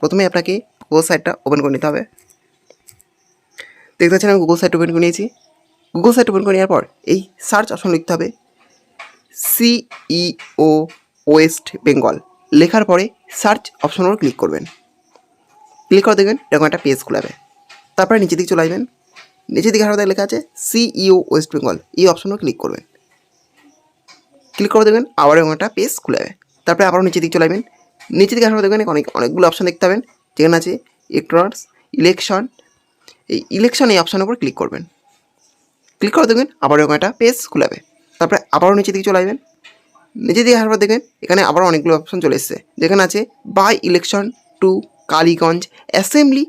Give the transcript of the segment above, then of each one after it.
প্রথমে আপনাকে গুগল সাইটটা ওপেন করে নিতে হবে। দেখতে পাচ্ছেন, আমি গুগল সাইট ওপেন করে নিয়েছি। গুগল সাইট ওপেন করে নেওয়ার পর এই সার্চ অপশন লিখতে হবে সিইও ওয়েস্ট বেঙ্গল লেখার পরে সার্চ অপশন ক্লিক করবেন। ক্লিক করে দেখবেন, এরকম একটা পেজ খুলাবে তারপরে নিচের দিকে চলে আসবেন। নিচের দিকে হাতে লেখা আছে সিইও ওয়েস্ট বেঙ্গল এই অপশনে ক্লিক করবেন। ক্লিক করে দেবেন আবার এরকম একটা পেজ খুলে যাবে। তারপরে আবারও নিচের দিকে চলে আসবেন। নিচের দিকে পর দেখবেন অনেক, অনেকগুলো অপশন দেখতে পাবেন। যেখানে আছে ইলেকট্রনস ইলেকশন এই ইলেকশন এই অপশনের উপর ক্লিক করবেন। ক্লিক করে দেখবেন আবার এরকম একটা পেজ খুলাবে তারপরে আবারও নিচের দিকে চলে আসবেন। নিচের দিকে আসার পর দেখবেন এখানে আবার অনেকগুলো অপশন চলে এসেছে। যেখানে আছে by election to Kaliganj assembly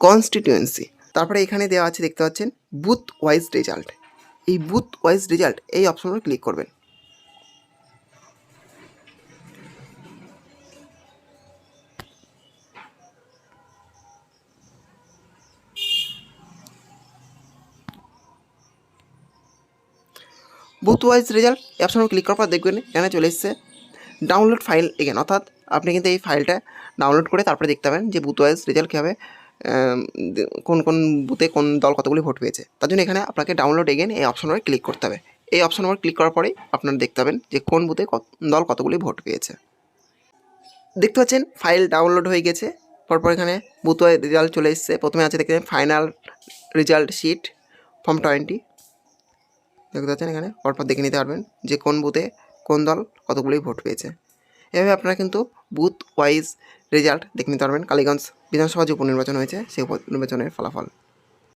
constituency তারপরে এখানে দেওয়া আছে দেখতে পাচ্ছেন বুথ ওয়াইজ রেজাল্ট এই বুথ ওয়াইজ রেজাল্ট এই অপশনের ক্লিক করবেন। Booth wise result option click করার পর দেখবেন এখানে চলে এসেছে ডাউনলোড ফাইল এগেন অর্থাৎ আপনি কিন্তু এই ফাইলটা ডাউনলোড করে তারপরে দেখতে পাবেন যে বুথ ওয়াইজ রেজাল্ট কীভাবে কোন কোন বুথে কোন দল কতগুলি ভোট পেয়েছে। তার জন্য এখানে আপনাকে ডাউনলোড এগেন এই অপশন উপর ক্লিক করতে হবে। এই অপশন উপর ক্লিক করার পরেই আপনারা দেখতে পাবেন যে কোন বুথে দল কতগুলি ভোট পেয়েছে। দেখতে পাচ্ছেন ফাইল ডাউনলোড হয়ে গেছে, পরপর এখানে বুথ রেজাল্ট চলে এসেছে। প্রথমে আছে দেখতে final result sheet form twenty দেখতে পাচ্ছেন এখানে? পরপর দেখে নিতে পারবেন যে কোন বুথে কোন দল কতগুলি ভোট পেয়েছে। এভাবে আপনারা কিন্তু বুথ ওয়াইজ রেজাল্ট দেখে নিতে পারবেন। কালীগঞ্জ বিধানসভা যে উপনির্বাচন হয়েছে, সেই উপনির্বাচনের ফলাফল।